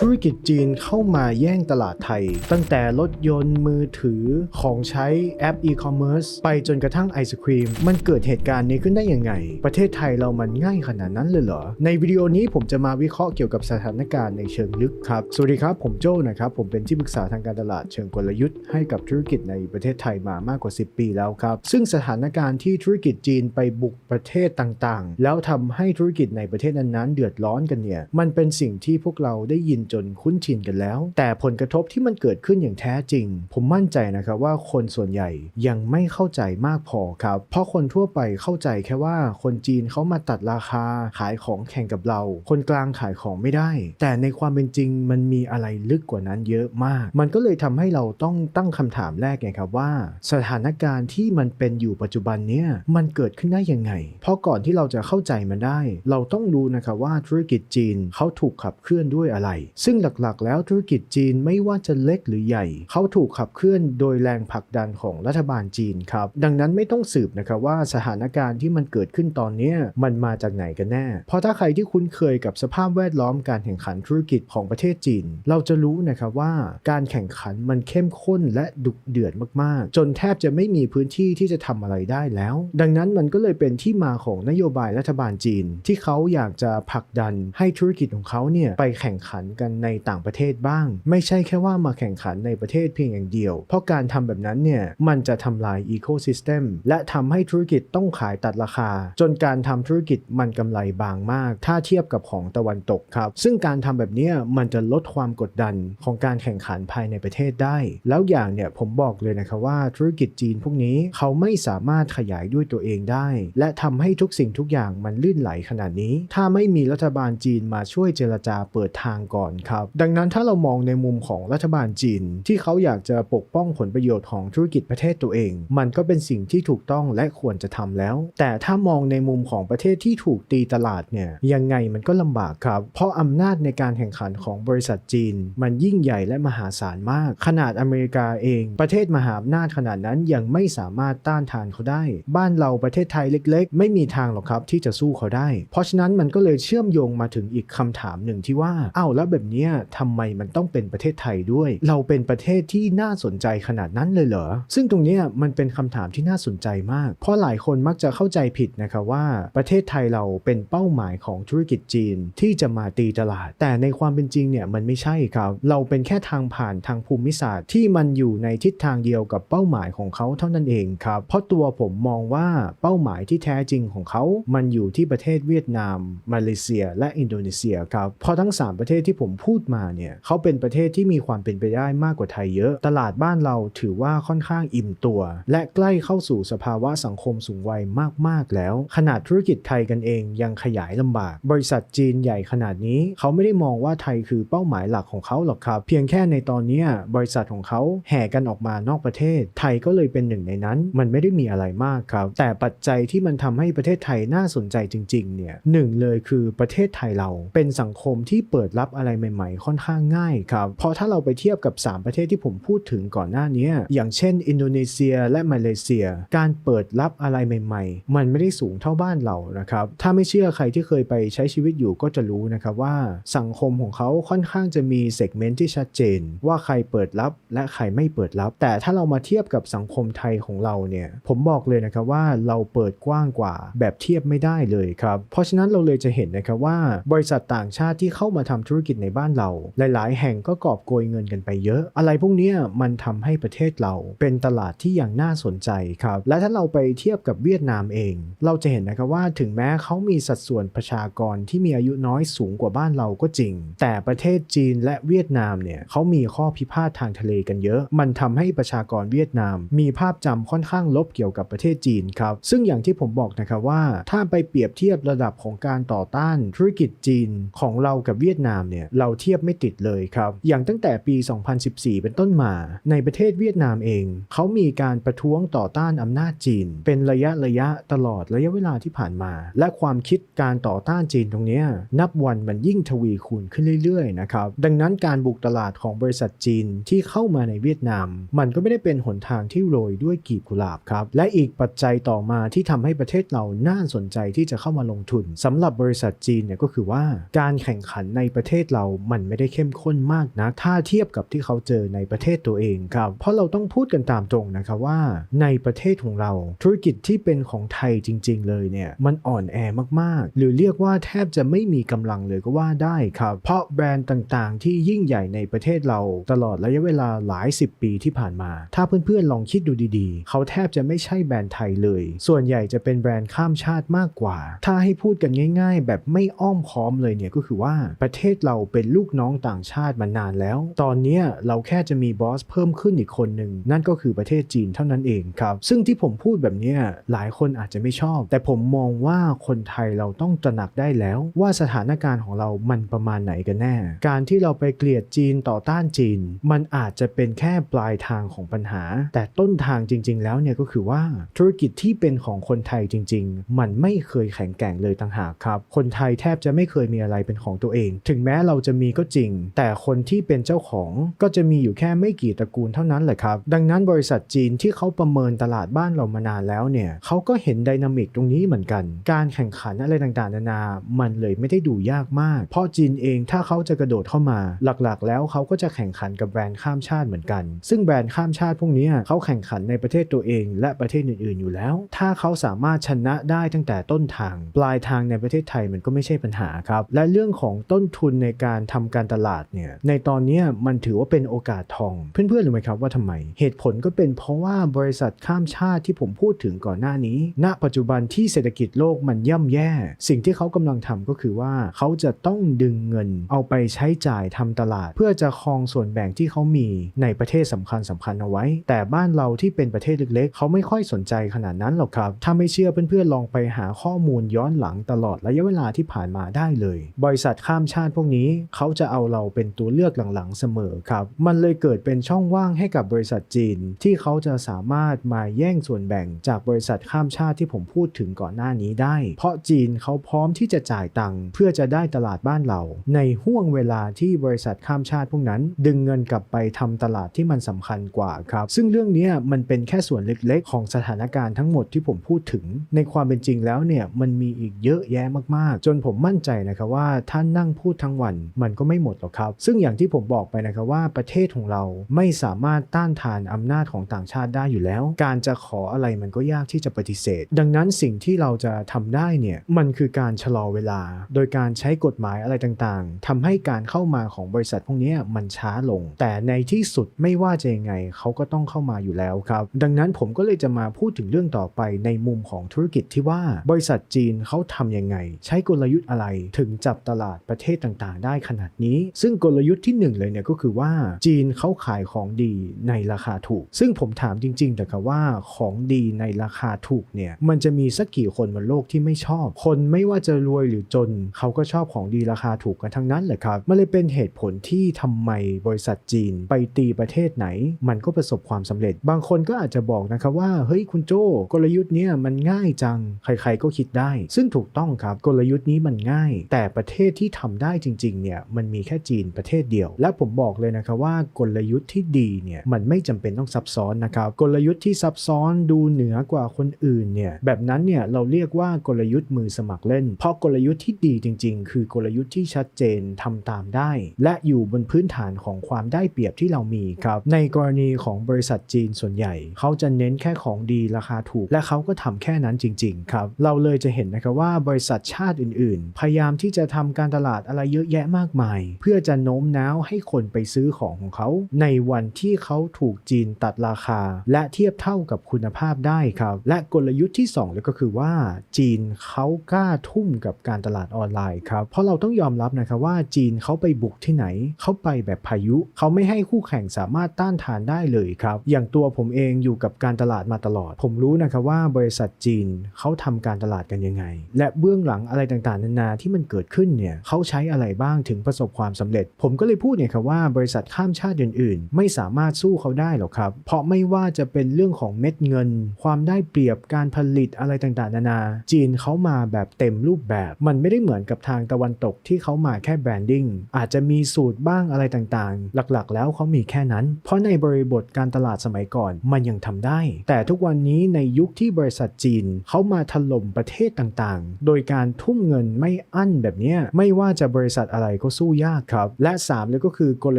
ธุรกิจจีนเข้ามาแย่งตลาดไทย ตั้งแต่รถยนต์มือถือของใช้แอปอีคอมเมิร์ซไปจนกระทั่งไอศครีม มันเกิดเหตุการณ์นี้ขึ้นได้ยังไง ประเทศไทยเรามันง่ายขนาดนั้นเลยเหรอ ในวิดีโอนี้ผมจะมาวิเคราะห์เกี่ยวกับสถานการณ์ในเชิงลึกครับ สวัสดีครับผมโจ้นะครับ ผมเป็นที่ปรึกษาทางการตลาดเชิงกลยุทธ์ให้กับธุรกิจในประเทศไทยมามากกว่า 10 ปีแล้วครับ ซึ่งสถานการณ์ที่ธุรกิจจีนไปบุกประเทศต่างๆ แล้วทำให้ธุรกิจในประเทศนั้นๆเดือดร้อนกันเนี่ยมันเป็นสิ่งที่พวกเราได้ยินจนคุ้นชินกันแล้ว แต่ผลกระทบที่มันเกิดขึ้นอย่างแท้จริง ผมมั่นใจนะครับว่าคนส่วนใหญ่ยังไม่เข้าใจมากพอครับ เพราะคนทั่วไปเข้าใจแค่ว่าคนจีนเขามาตัดราคาขายของแข่งกับเรา คนกลางขายของไม่ได้ แต่ในความเป็นจริงมันมีอะไรลึกกว่านั้นเยอะมาก มันก็เลยทำให้เราต้องตั้งคำถามแรกไงครับว่า สถานการณ์ที่มันเป็นอยู่ปัจจุบันเนี่ยมันเกิดขึ้นได้ยังไง เพราะก่อนที่เราจะเข้าใจมันได้ เราต้องรู้นะครับว่าธุรกิจจีนเขาถูกขับเคลื่อนด้วยอะไรซึ่งหลักๆ แล้วธุรกิจจีนไม่ว่าจะเล็กหรือใหญ่ เขาถูกขับเคลื่อนโดยแรงผลักดันของรัฐบาลจีนครับ ดังนั้นไม่ต้องสืบนะครับว่าสถานการณ์ที่มันเกิดขึ้นตอนนี้มันมาจากไหนกันแน่ เพราะถ้าใครที่คุ้นเคยกับสภาพแวดล้อมการแข่งขันธุรกิจของประเทศจีน เราจะรู้นะครับว่าการแข่งขันมันเข้มข้นและดุเดือดมากๆ จนแทบจะไม่มีพื้นที่ที่จะทำอะไรได้แล้ว ดังนั้นมันก็เลยเป็นที่มาของนโยบายรัฐบาลจีน ที่เขาอยากจะผลักดันให้ธุรกิจของเขาเนี่ยไปแข่งขันกันในต่างประเทศบ้าง ไม่ใช่แค่ว่ามาแข่งขันในประเทศเพียงอย่างเดียว เพราะการทำแบบนั้นเนี่ยมันจะทำลายอีโคซิสเต็มและทำให้ธุรกิจต้องขายตัดราคา จนการทำธุรกิจมันกำไรบางมาก ถ้าเทียบกับของตะวันตกครับ ซึ่งการทำแบบนี้มันจะลดความกดดันของการแข่งขันภายในประเทศได้ แล้วอย่างเนี่ยผมบอกเลยนะครับว่าธุรกิจจีนพวกนี้เขาไม่สามารถขยายด้วยตัวเองได้ และทำให้ทุกสิ่งทุกอย่างมันลื่นไหลขนาดนี้ ถ้าไม่มีรัฐบาลจีนมาช่วยเจรจาเปิดทางก่อนครับ ดังนั้นถ้าเรามองในมุมของรัฐบาลจีน ที่เขาอยากจะปกป้องผลประโยชน์ของธุรกิจประเทศตัวเอง มันก็เป็นสิ่งที่ถูกต้องและควรจะทำแล้ว แต่ถ้ามองในมุมของประเทศที่ถูกตีตลาดเนี่ยยังไงมันก็ลำบากครับ เพราะอำนาจในการแข่งขันของบริษัทจีน มันยิ่งใหญ่และมหาศาลมาก ขนาดอเมริกาเอง ประเทศมหาอำนาจขนาดนั้นยังไม่สามารถต้านทานเขาได้ บ้านเราประเทศไทยเล็ก ๆ ไม่มีทางหรอกครับที่จะสู้เขาได้ เพราะฉะนั้นมันก็เลยเชื่อมโยงมาถึงอีกคำถามหนึ่งที่ว่า เอ้าแล้วแบบเนี้ยทำไมมันต้องเป็นประเทศไทยด้วย เราเป็นประเทศที่น่าสนใจขนาดนั้นเลยเหรอ ซึ่งตรงเนี้ยมันเป็นคำถามที่น่าสนใจมาก เพราะหลายคนมักจะเข้าใจผิดนะครับว่าประเทศไทยเราเป็นเป้าหมายของธุรกิจจีนที่จะมาตีตลาด แต่ในความเป็นจริงเนี่ยมันไม่ใช่ครับ เราเป็นแค่ทางผ่านทางภูมิศาสตร์ที่มันอยู่ในทิศทางเดียวกับเป้าหมายของเขาเท่านั้นเองครับ เพราะตัวผมมองว่าเป้าหมายที่แท้จริงของเขา มันอยู่ที่ประเทศเวียดนาม มาเลเซีย และอินโดนีเซียครับ เพราะทั้ง 3 ประเทศที่ผมพูดมาเนี่ยเขาเป็นประเทศที่มีความเป็นไปได้มากกว่าไทยเยอะ ตลาดบ้านเราถือว่าค่อนข้างอิ่มตัว และใกล้เข้าสู่สภาวะสังคมสูงวัยมากๆแล้ว ขนาดธุรกิจไทยกันเองยังขยายลำบาก บริษัทจีนใหญ่ขนาดนี้ เขาไม่ได้มองว่าไทยคือเป้าหมายหลักของเขาหรอกครับ เพียงแค่ในตอนนี้บริษัทของเขาแห่กันออกมานอกประเทศ ไทยก็เลยเป็นหนึ่งในนั้น มันไม่ได้มีอะไรมากครับ แต่ปัจจัยที่มันทำให้ประเทศไทยน่าสนใจจริงๆเนี่ยหนึ่งเลยคือประเทศไทยเราเป็นสังคมที่เปิดรับอะไรใหม่ๆ ค่อนข้างง่ายครับเพราะถ้าเราไปเทียบกับ 3 ประเทศที่ผมพูดถึงก่อนหน้านี้ อย่างเช่น อินโดนีเซียและมาเลเซีย การเปิดรับอะไรใหม่ ๆ มันไม่ได้สูงเท่าบ้านเรานะครับถ้าไม่เชื่อใครที่เคยไปใช้ชีวิตอยู่ก็จะรู้นะครับว่าสังคมของเขาค่อนข้างจะมีเซกเมนต์ที่ชัดเจน ว่าใครเปิดรับและใครไม่เปิดรับ แต่ถ้าเรามาเทียบกับสังคมไทยของเราเนี่ยผมบอกเลยนะครับว่าเราเปิดกว้างกว่าแบบเทียบไม่ได้เลยครับเพราะฉะนั้นเราเลยจะเห็นนะครับว่าบริษัทต่างชาติที่เข้ามาทำธุรกิจในบ้านเรา หลาย ๆ แห่งก็กอบโกยเงินกันไปเยอะ อะไรพวกนี้มันทำให้ประเทศเราเป็นตลาดที่อยังน่าสนใจครับ และถ้าเราไปเทียบกับเวียดนามเอง เราจะเห็นนะครับว่าถึงแม้เขามีสัดส่วนประชากรที่มีอายุน้อยสูงกว่าบ้านเราก็จริง แต่ประเทศจีนและเวียดนามเนี่ยเขามีข้อพิพาททางทะเลกันเยอะ มันทำให้ประชากรเวียดนาม มีภาพจำค่อนข้างลบเกี่ยวกับประเทศจีนครับซึ่งอย่างที่ผมบอกนะครับว่า ถ้าไปเปรียบเทียบระดับของการต่อต้านธุรกิจจีนของเรากับเวียดนามเนี่ยเราเทียบไม่ติดเลยครับ อย่างตั้งแต่ปี 2014 เป็นต้นมา ในประเทศเวียดนามเอง เขามีการประท้วงต่อต้านอำนาจจีน เป็นระยะระยะตลอดระยะเวลาที่ผ่านมา และความคิดการต่อต้านจีนตรงนี้นับวันมันยิ่งทวีคูณขึ้นเรื่อยๆนะครับดังนั้นการบุกตลาดของบริษัทจีนที่เข้ามาในเวียดนาม มันก็ไม่ได้เป็นหนทางที่โรยด้วยกีบกุหลาบครับและอีกปัจจัยต่อมาที่ทำให้ประเทศเราน่าสนใจที่จะเข้ามาลงทุนสำหรับบริษัทจีนเนี่ยก็คือว่าการแข่งขันในประเทศเราเรามันไม่ได้เข้มข้นมากนะถ้าเทียบกับที่เขาเจอในประเทศตัวเองครับ เพราะเราต้องพูดกันตามตรงนะครับว่า ในประเทศของเราธุรกิจที่เป็นของไทยจริง ๆ เลยเนี่ยมันอ่อนแอมากๆ หรือเรียกว่าแทบจะไม่มีกำลังเลยก็ว่าได้ครับ เพราะแบรนด์ต่างๆ ที่ยิ่งใหญ่ในประเทศเราตลอดระยะเวลาหลายสิบปีที่ผ่านมา ถ้าเพื่อนๆลองคิดดูดีๆ เขาแทบจะไม่ใช่แบรนด์ไทยเลย ส่วนใหญ่จะเป็นแบรนด์ข้ามชาติมากกว่า ถ้าให้พูดกันง่าย ๆ แบบไม่อ้อมค้อมเลยเนี่ยก็คือว่าประเทศเราเป็นลูกน้องต่างชาติมานานแล้ว ตอนเนี้ยเราแค่จะมีบอสเพิ่มขึ้นอีกคนหนึ่งนั่นก็คือประเทศจีนเท่านั้นเองครับ ซึ่งที่ผมพูดแบบเนี้ยหลายคนอาจจะไม่ชอบ แต่ผมมองว่าคนไทยเราต้องตระหนักได้แล้ว ว่าสถานการณ์ของเรามันประมาณไหนกันแน่ การที่เราไปเกลียดจีนต่อต้านจีน มันอาจจะเป็นแค่ปลายทางของปัญหา แต่ต้นทางจริง ๆ แล้วเนี่ยก็คือว่าธุรกิจที่เป็นของคนไทยจริง ๆ มันไม่เคยแข็งแกร่งเลยต่างหากครับ คนไทยแทบจะไม่เคยมีอะไรเป็นของตัวเอง ถึงแม้เราจะมีก็จริง แต่คนที่เป็นเจ้าของก็จะมีอยู่แค่ไม่กี่ตระกูลเท่านั้นแหละครับ ดังนั้นบริษัทจีนที่เขาประเมินตลาดบ้านเรามานานแล้วเนี่ยเขาก็เห็นไดนามิกตรงนี้เหมือนกัน การแข่งขันอะไรต่างๆนานา มันเลยไม่ได้ดูยากมาก เพราะจีนเองถ้าเขาจะกระโดดเข้ามา หลักๆ แล้วเขาก็จะแข่งขันกับแบรนด์ข้ามชาติเหมือนกัน ซึ่งแบรนด์ข้ามชาติพวกนี้เขาแข่งขันในประเทศตัวเอง และประเทศอื่นๆอยู่แล้ว ถ้าเขาสามารถชนะได้ตั้งแต่ต้นทาง ปลายทางในประเทศไทยมันก็ไม่ใช่ปัญหาครับ และเรื่องของต้นทุนในการการทำการตลาดเนี่ยในตอนนี้มันถือว่าเป็นโอกาสทอง เพื่อนๆรู้ไหมครับว่าทำไม เหตุผลก็เป็นเพราะว่าบริษัทข้ามชาติที่ผมพูดถึงก่อนหน้านี้ ณ ปัจจุบันที่เศรษฐกิจโลกมันย่ำแย่ สิ่งที่เขากำลังทำก็คือว่าเขาจะต้องดึงเงินเอาไปใช้จ่ายทำตลาด เพื่อจะครองส่วนแบ่งที่เขามีในประเทศสำคัญสำคัญเอาไว้ แต่บ้านเราที่เป็นประเทศเล็กๆ เขาไม่ค่อยสนใจขนาดนั้นหรอกครับ ถ้าไม่เชื่อเพื่อนๆลองไปหาข้อมูลย้อนหลังตลอดระยะเวลาที่ผ่านมาได้เลย บริษัทข้ามชาติพวกนี้เขาจะเอาเราเป็นตัวเลือกหลังๆเสมอครับ มันเลยเกิดเป็นช่องว่างให้กับบริษัทจีน ที่เขาจะสามารถมาแย่งส่วนแบ่งจากบริษัทข้ามชาติที่ผมพูดถึงก่อนหน้านี้ได้ เพราะจีนเขาพร้อมที่จะจ่ายตังค์เพื่อจะได้ตลาดบ้านเรา ในห่วงเวลาที่บริษัทข้ามชาติพวกนั้น ดึงเงินกลับไปทำตลาดที่มันสำคัญกว่าครับ ซึ่งเรื่องนี้มันเป็นแค่ส่วนเล็กๆ ของสถานการณ์ทั้งหมดที่ผมพูดถึง ในความเป็นจริงแล้วเนี่ยมันมีอีกเยอะแยะมากๆ จนผมมั่นใจนะครับว่าท่านนั่งพูดทั้งวันมันก็ไม่หมดหรอกครับ ซึ่งอย่างที่ผมบอกไปนะครับว่าประเทศของเราไม่สามารถต้านทานอำนาจของต่างชาติได้อยู่แล้ว การจะขออะไรมันก็ยากที่จะปฏิเสธ ดังนั้นสิ่งที่เราจะทำได้เนี่ยมันคือการชะลอเวลา โดยการใช้กฎหมายอะไรต่างๆทำให้การเข้ามาของบริษัทพวกนี้มันช้าลง แต่ในที่สุดไม่ว่าจะยังไงเขาก็ต้องเข้ามาอยู่แล้วครับ ดังนั้นผมก็เลยจะมาพูดถึงเรื่องต่อไปในมุมของธุรกิจที่ว่าบริษัทจีนเขาทำยังไง ใช้กลยุทธ์อะไรถึงจับตลาดประเทศต่างๆ ได้ขนาดนี้ ซึ่งกลยุทธ์ที่หนึ่งเลยเนี่ยก็คือว่าจีนเขาขายของดีในราคาถูก ซึ่งผมถามจริง ๆ แต่ค่ะว่าของดีในราคาถูกเนี่ยมันจะมีสักกี่คนบนโลกที่ไม่ชอบ คนไม่ว่าจะรวยหรือจนเขาก็ชอบของดีราคาถูกกันทั้งนั้นแหละครับมันเลยเป็นเหตุผลที่ทำไมบริษัทจีนไปตีประเทศไหน มันก็ประสบความสำเร็จ บางคนก็อาจจะบอกนะครับว่าเฮ้ยคุณโจกลยุทธ์เนี้ยมันง่ายจังใครๆก็คิดได้ ซึ่งถูกต้องครับกลยุทธ์นี้มันง่าย แต่ประเทศที่ทำได้จริงๆเนี่ยมันมีแค่จีนประเทศเดียว และผมบอกเลยนะครับว่ากลยุทธ์ที่ดีเนี่ยมันไม่จำเป็นต้องซับซ้อนนะครับกลยุทธ์ที่ซับซ้อนดูเหนือกว่าคนอื่นเนี่ยแบบนั้นเนี่ยเราเรียกว่ากลยุทธ์มือสมัครเล่น เพราะกลยุทธ์ที่ดีจริง ๆ คือกลยุทธ์ที่ชัดเจนทำตามได้ และอยู่บนพื้นฐานของความได้เปรียบที่เรามีครับในกรณีของบริษัทจีนส่วนใหญ่ เขาจะเน้นแค่ของดีราคาถูก และเขาก็ทำแค่นั้นจริง ๆ ครับ เราเลยจะเห็นนะครับว่าบริษัทชาติอื่น ๆ พยายามที่จะทำการตลาดอะไรเยอะแยะมากมาย เพื่อจะโน้มน้าวให้คนไปซื้อของของเขา ในวันที่เขาถูกจีนตัดราคา และเทียบเท่ากับคุณภาพได้ครับ และกลยุทธ์ที่2เลยก็คือว่า จีนเขากล้าทุ่มกับการตลาดออนไลน์ครับเพราะเราต้องยอมรับนะครับว่าจีนเขาไปบุกที่ไหน เขาไปแบบพายุ เขาไม่ให้คู่แข่งสามารถต้านทานได้เลยครับ อย่างตัวผมเองอยู่กับการตลาดมาตลอด ผมรู้นะครับว่าบริษัทจีนเขาทำการตลาดกันยังไง และเบื้องหลังอะไรต่างๆนานาที่มันเกิดขึ้นเนี่ยเขาใช้อะไรบ้างถึงประสบความสำเร็จ ผมก็เลยพูดเนี่ยครับว่าบริษัทข้ามชาติอื่นๆ ไม่สามารถสู้เขาได้หรอกครับ เพราะไม่ว่าจะเป็นเรื่องของเม็ดเงิน ความได้เปรียบการผลิตอะไรต่างๆ นานา จีนเขามาแบบเต็มรูปแบบ มันไม่ได้เหมือนกับทางตะวันตกที่เขามาแค่แบรนดิ้งอาจจะมีสูตรบ้างอะไรต่างๆ หลักๆ แล้วเขามีแค่นั้น เพราะในบริบทการตลาดสมัยก่อนมันยังทำได้ แต่ทุกวันนี้ในยุคที่บริษัทจีนเขามาถล่มประเทศต่างๆ โดยการทุ่มเงินไม่อั้นแบบนี้ไม่ว่าจะบริษัทอะไรก็สู้ยากครับ และ3เลยก็คือกล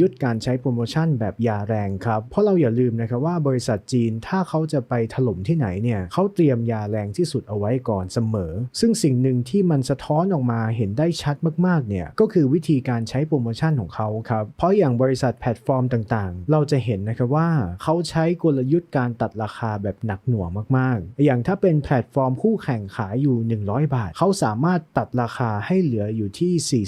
ยุทธ์การใช้โปรโมชั่นแบบยาแรงครับ เพราะเราอย่าลืมนะครับว่าบริษัทจีนถ้าเขาจะไปถล่มที่ไหนเนี่ยเขาเตรียมยาแรงที่สุดเอาไว้ก่อนเสมอ ซึ่งสิ่งหนึ่งที่มันสะท้อนออกมาเห็นได้ชัดมากๆเนี่ยก็คือวิธีการใช้โปรโมชั่นของเขาครับเพราะอย่างบริษัทแพลตฟอร์มต่างๆ เราจะเห็นนะครับว่าเขาใช้กลยุทธ์การตัดราคาแบบหนักหน่วงมากๆ อย่างถ้าเป็นแพลตฟอร์มคู่แข่งขายอยู่ 100 บาท เขาสามารถตัดราคาให้เหลืออยู่ที่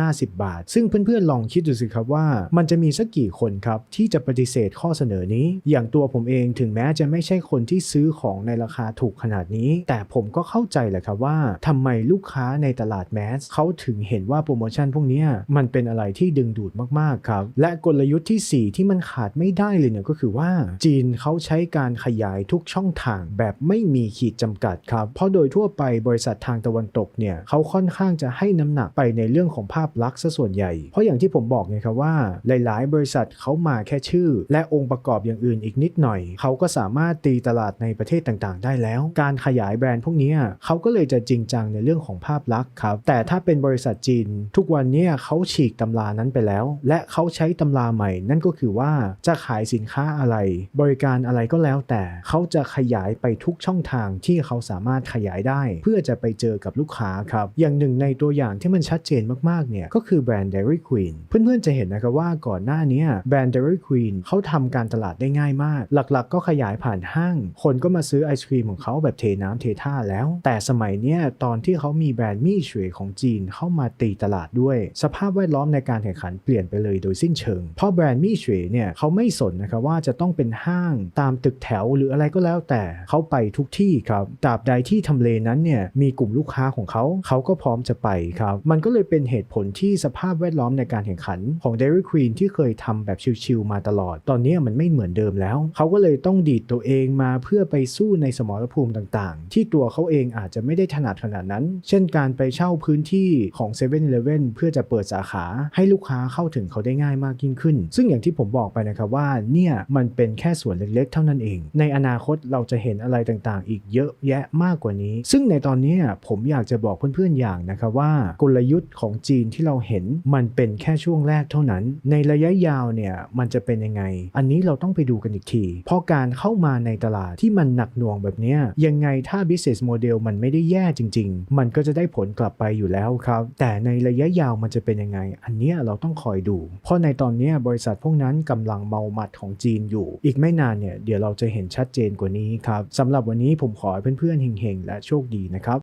40-50บาท ซึ่งเพื่อนๆลองคิดดูสิครับว่า มันจะมีสักกี่คนครับที่จะปฏิเสธข้อเสนอนี้ อย่างตัวผมเองถึงแม้จะไม่ใช่คนที่ซื้อของในราคาถูกขนาดนี้ แต่ผมก็เข้าใจแหละครับว่าทำไมลูกค้าในตลาดแมสเขาถึงเห็นว่าโปรโมชั่นพวกนี้มันเป็นอะไรที่ดึงดูดมากๆครับ และกลยุทธ์ที่ 4 ที่มันขาดไม่ได้เลยเนี่ยก็คือว่าจีนเขาใช้การขยายทุกช่องทางแบบไม่มีขีดจำกัดครับ เพราะโดยทั่วไปบริษัททางตะวันตกเนี่ยเขาค่อนข้างจะให้น้ำหนักไปในเรื่องของภาพลักษณ์ซะส่วนใหญ่ เพราะอย่างที่ผมบอกไงครับว่า หลาย ๆ บริษัทเขามาแค่ชื่อ และองค์ประกอบอย่างอื่นอีกนิดหน่อย เขาก็สามารถตีตลาดในประเทศต่าง ๆ ได้แล้ว การขยายแบรนด์พวกนี้เขาก็เลยจะจริงจังในเรื่องของภาพลักษณ์ครับ แต่ถ้าเป็นบริษัทจีน ทุกวันนี้เขาฉีกตำรานั้นไปแล้ว และเขาใช้ตำราใหม่ นั่นก็คือว่าจะขายสินค้าอะไร บริการอะไรก็แล้ว แต่เขาจะขยายไปทุกช่องทางที่เขาสามารถขยายได้ เพื่อจะไปเจอกับลูกค้าครับ อย่างหนึ่งในตัวอย่างที่มันชัดเจนมาก ๆ เนี่ยก็คือแบรนด์ Dairy Queen เพื่อนๆจะเห็นนะครับว่าก่อนหน้านี้แบรนด์ Dairy Queen เขาทำการตลาดได้ง่ายมาก หลักๆ ก็ขยายผ่านห้าง คนก็มาซื้อไอศครีมของเขาแบบเทน้ำเทท่าแล้ว แต่สมัยเนี้ยตอนที่เขามีแบรนด์มี่เฉวยของจีนเข้ามาตีตลาดด้วย สภาพแวดล้อมในการแข่งขันเปลี่ยนไปเลยโดยสิ้นเชิง เพราะแบรนด์มี่เฉวยเนี่ยเขาไม่สนนะครับว่าจะต้องเป็นห้างตามตึกแถวหรืออะไรก็แล้วแต่เขาไปทุกที่ครับตราบใดที่ทำเลนั้นเนี่ยมีกลุ่มลูกค้าของเขาเขาก็พร้อมจะไปครับมันก็เลยเป็นเหตุผลที่สภาพแวดล้อมในการแข่งขันของ Dairy Queen ที่เคยทำแบบชิลๆมาตลอด ตอนนี้มันไม่เหมือนเดิมแล้ว เขาก็เลยต้องดีดตัวเองมาเพื่อไปสู้ในสมรภูมิต่างๆ ที่ตัวเขาเองอาจจะไม่ได้ถนัดขนาดนั้น เช่นการไปเช่าพื้นที่ของ7 e เ e ่ e อเพื่อจะเปิดสาขา ให้ลูกค้าเข้าถึงเขาได้ง่ายมากยิ่งขึ้น ซึ่งอย่างที่ผมบอกไปนะครับว่าเนี่ยมันเป็นแค่ส่วนเล็กๆ เท่านั้นเอง ในอนาคตเราจะเห็นอะไรต่างๆ อีกเยอะแยะมากกว่านี้ ซึ่งในตอนนี้ผมอยากจะบอกเพื่อนๆอย่างนะครับว่ากลยุทธ์ของจีนที่เราเห็นมันเป็นแค่ช่วงแรกเท่านั้น ในระยะยาวเนี่ยมันจะเป็นยังไง อันนี้เราต้องไปดูกันอีกที เพราะการเข้ามาในตลาดที่มันหนักหน่วงแบบนี้ยังไงถ้า business model มันไม่ได้แย่จริง ๆ มันก็จะได้ผลกลับไปอยู่แล้วครับ แต่ในระยะยาวมันจะเป็นยังไง อันนี้เราต้องคอยดู เพราะในตอนนี้บริษัทพวกนั้นกำลังเมาหมัดของจีนอยู่ อีกไม่นานเนี่ยเดี๋ยวเราจะเห็นชัดเจนกว่านี้ครับสำหรับวันนี้ผมขอให้เพื่อนๆเฮงๆและโชคดีนะครับ